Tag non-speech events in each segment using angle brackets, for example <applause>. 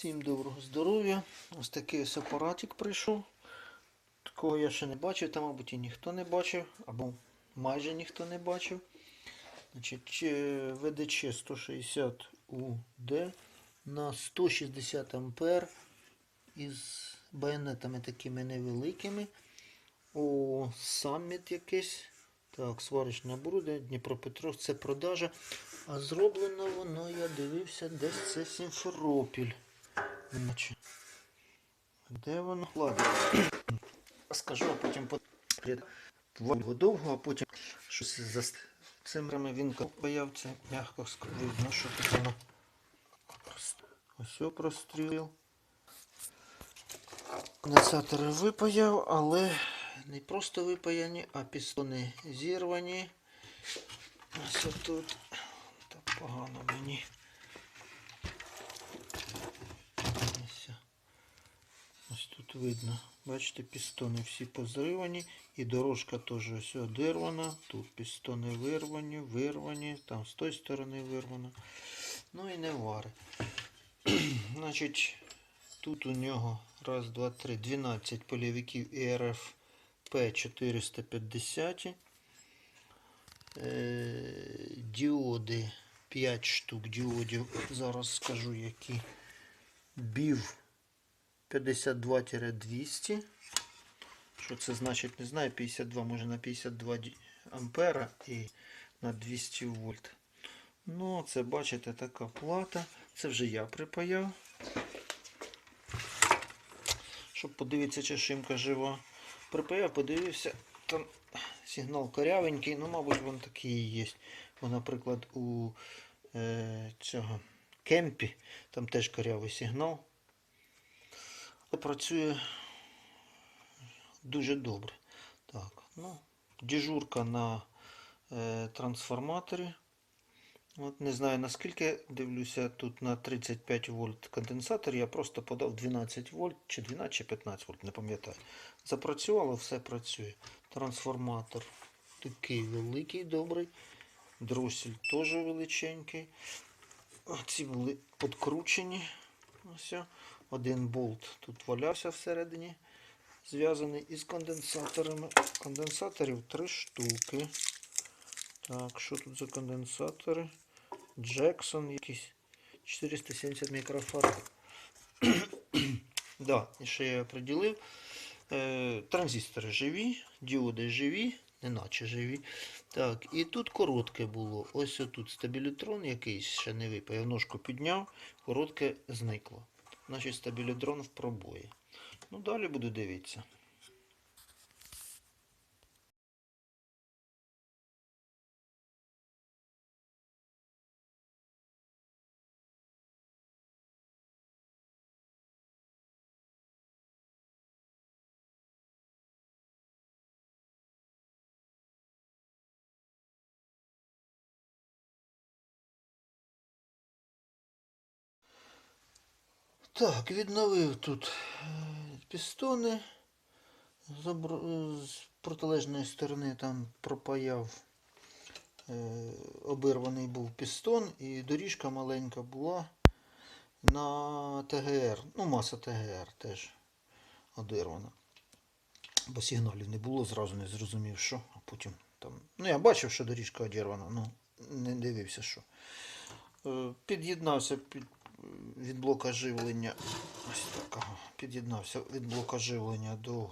Всім доброго здоров'я. Ось такий ось апаратик прийшов. Такого я ще не бачив, та, мабуть, і ніхто не бачив, або майже ніхто не бачив. Значить, е, ВДЧ 160 УД на 160 ампер із байонетами такими невеликими. О, саміт якийсь. Так, сварочна бруда, Дніпропетровськ, це продажа. А зроблено воно, я дивився, десь це Сімферопіль. Наче. Де воно? Ладно. Скажу, а потім по- його довго, а потім щось за цим время він бояв це м'яко видно, що тут воно. Ось простріл. Конденсатори випаяв, але не просто випаяні, а пістони зірвані. Ось тут. Так погано мені. Ось. Ось тут видно. Бачите, пістони всі позривані. І дорожка теж ось одірвана. Тут пістони вирвані, вирвані, там з тої сторони вирвано. Ну і не вари. <clears throat> Значить, тут у нього раз, два, три, 12 полівиків ІРФ П450. Е, діоди 5 штук діодів. Зараз скажу які. BIV 52-200. Що це значить, не знаю. 52 може на 52 ді- ампера і на 200 вольт. Ну, це бачите така плата. Це вже я припаяв. Щоб подивитися, чи шимка жива. Припаяв, подивився, там сигнал корявенький, ну, мабуть, він такий і є. Бо, наприклад, у е, цього кемпі там теж корявий сигнал. Працює дуже добре. Так, ну, дежурка на е, трансформаторі. От не знаю наскільки дивлюся, тут на 35 вольт конденсатор я просто подав 12 вольт, чи 12, чи 15 вольт, не пам'ятаю. Запрацювало, все працює. Трансформатор такий великий, добрий. Дросель теж величенький. Ці були підкручені. Ось. Один болт тут валявся всередині, зв'язаний із конденсаторами. Конденсаторів три штуки. Так, що тут за конденсатори? Джексон якийсь 470 мікрофарад. <clears throat> да, і ще я приділив. Е, транзистори живі, діоди живі, неначе живі. Так, і тут коротке було. Ось тут стабілітрон якийсь ще не випаяв. Ножку підняв, коротке зникло. Значить стабілітрон в пробої. Ну, далі буду дивитися. Так, відновив тут е, пістони. З, обр- з протилежної сторони там пропаяв е, обірваний був пістон і доріжка маленька була на ТГР. Ну, маса ТГР теж одірвана. Бо сигналів не було, зразу не зрозумів, що, а потім там. Ну, я бачив, що доріжка одірвана, ну не дивився, що. Е, Під'єднався під, від блока живлення. Ось такого. Під'єднався від блока живлення до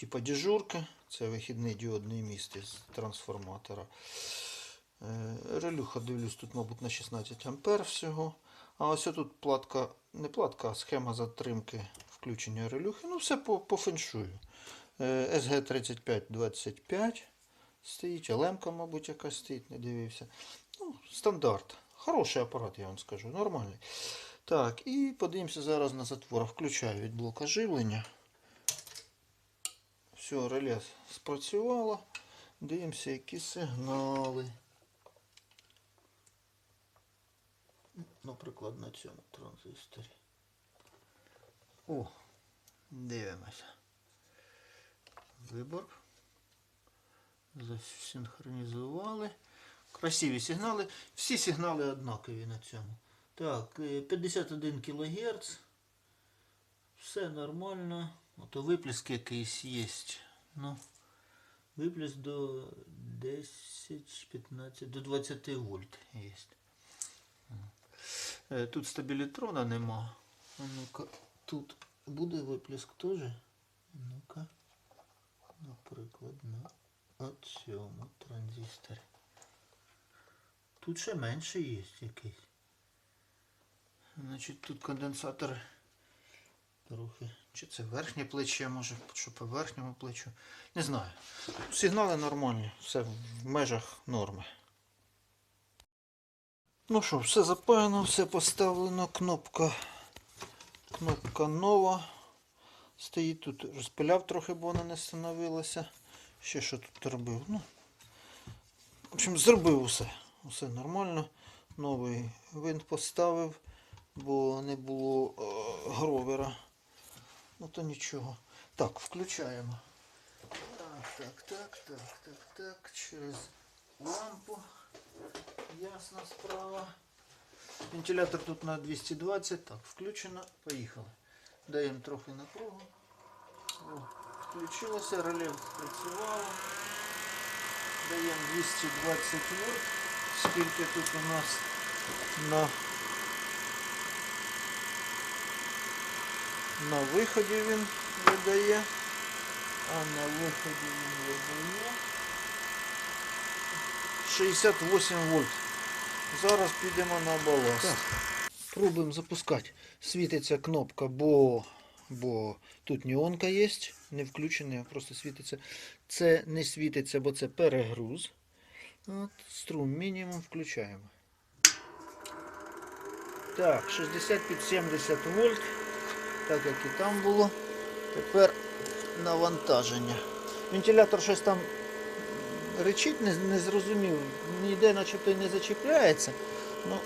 типа дежурки. Це вихідний діодний міст із трансформатора. Е, Релюха, дивлюсь, тут, мабуть, на 16 ампер всього. А ось тут платка, не платка, а схема затримки включення релюхи. Ну, все по, по феншую. Е, SG3525 стоїть, лемка, мабуть, якась стоїть, не дивився. Ну, стандарт. Хороший апарат, я вам скажу, нормальний. Так, і подивимося зараз на затвор. Включаю від блока живлення. Все, реле спрацювало. Дивимося, які сигнали. Наприклад, на цьому транзисторі. О, дивимося. Вибор. Засинхронізували. Красиві сигнали. Всі сигнали однакові на цьому. Так, е, 51 кГц. все нормально. Ото виплески якийсь є. Ну, виплеск до 10, 15, до 20 вольт є. Е, Тут стабілітрона нема. А ну-ка, тут буде виплеск теж. Ну-ка. Наприклад, на оцьому транзисторі. Тут ще менше є якийсь. Значить, тут конденсатор трохи. Чи це верхнє плече, може, що по верхньому плечу. Не знаю. Сигнали нормальні, все в межах норми. Ну що, все запаяно, все поставлено. Кнопка. Кнопка нова. Стоїть тут, розпиляв трохи, бо вона не встановилася. Ще що тут робив? Ну, в общем, зробив усе. Усе нормально. Новий винт поставив, бо не було е, гровера. Ну то нічого. Так, включаємо. Так, так, так, так, так, так. Через лампу. Ясна справа. Вентилятор тут на 220. Так, включено. Поїхали. Даємо трохи напругу. О, включилося, реле працювало. Даємо 220 вольт. Скільки тут у нас на, на виході він видає. А на виході він видає 68 вольт. Зараз підемо на баласт. Пробуємо запускати. Світиться кнопка, бо, бо тут неонка є, не включена, просто світиться. Це не світиться, бо це перегруз. От, струм мінімум включаємо. Так, 60 під 70 вольт, так як і там було. Тепер навантаження. Вентилятор щось там речить, не, не зрозумів, ніде начебто й не зачіпляється. Ну.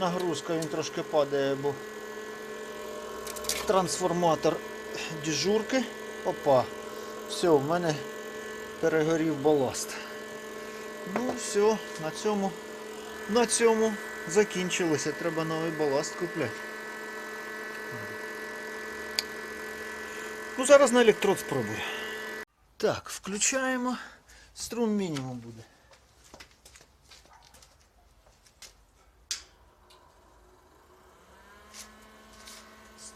Нагрузка він трошки падає, бо трансформатор дежурки. Опа. Все, в мене перегорів баласт. Ну, все, на цьому, на цьому закінчилося. Треба новий баласт купляти. Ну, зараз на електрод спробую. Так, включаємо. Струм мінімум буде.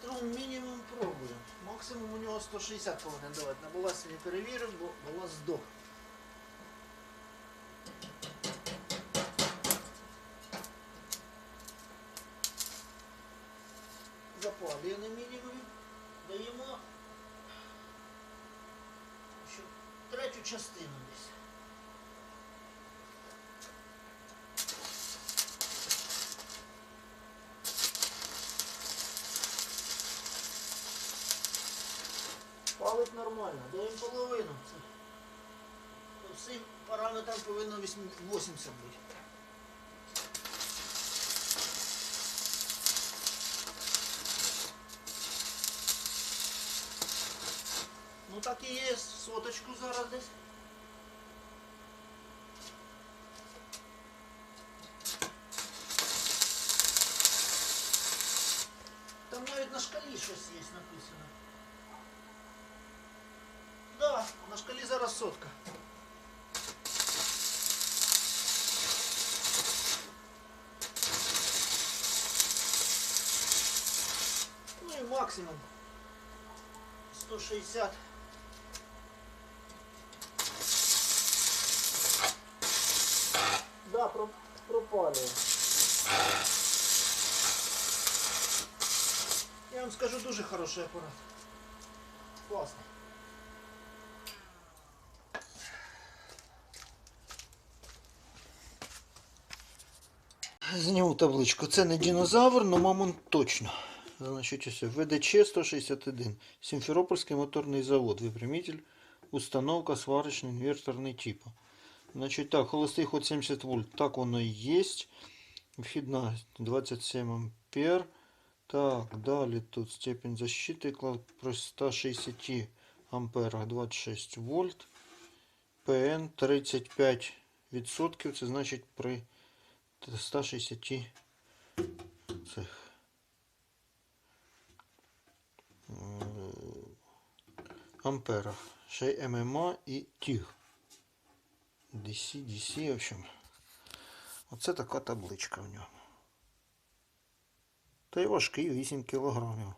Струм мінімум пробуємо. Максимум у нього 160 повинен давати. На баласі не перевірив, бо баласт здох. Запалює на мінімумі. Даємо ще третю частину десь. Палить нормально, даємо половину. Це по всім параметрам повинно 8 80 бути. Ну так і є, соточку зараз десь. Там навіть на шкалі щось є написано. Да, на шкалі зараз сотка. Ну і максимум 160. Да, про- пропалює. Я вам скажу, дуже хороший апарат. Класний. Зніму табличку. Це не динозавр, але мамонт точно. Значить, ось ВДЧ 161. Сімферопольський моторний завод. Випрямитель. Установка сварочний інверторний типу. Значить так, холостий ход 70 вольт. Так воно і є. Вхідна 27 ампер. Так, далі тут степень защиты кла- при 160 амперах 26 вольт. ПН 35 відсотків, це значить при 160 цих ампера. амперах. Ще й ММА і Тіг. DC, DC, в общем. Оце така табличка в нього. Та й важкий 8 кілограмів.